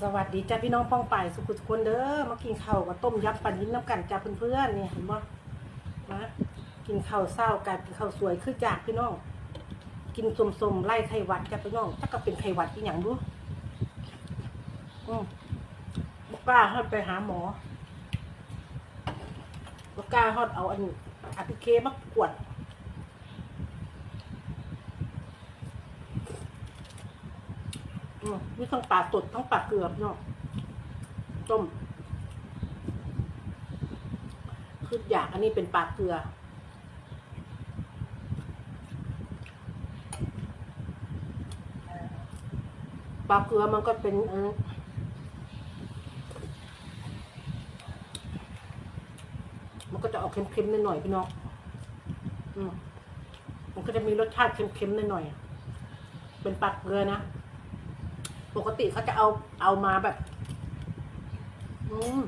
สวัสดีจ้าพี่น้องป้องป่ายสุขุทุกคนเด้อมากินข้าวกับต้มยำปลาลิ้นน้ำกันจ้าเพื่อนๆนี่เห็นบ่มากินข้าวเศร้ากันกินข้าวสวยคือจากพี่น้อง กินสมๆไล่ไขหวัดจ้าพี่น้องถ้าก็เป็นไขหวัดอีหยังดูอืมบกล้าฮอดไปหาหมอบกล้าฮอดเอาอันอาพิเคมากวด อืมมีทั้งปลาสดทั้งปลาเกลือพี่น้องต้มคืออยากอันนี้เป็นปลาเกลือ ปลาเกลือมันก็เป็นเออมันก็จะออกเค็มๆหน่อยๆพี่น้องมมันก็จะมีรสชาติเค็มๆหน่อยๆเป็นปลาเกลือนะ ปกติเขาจะเอาเอามาแบบ อืม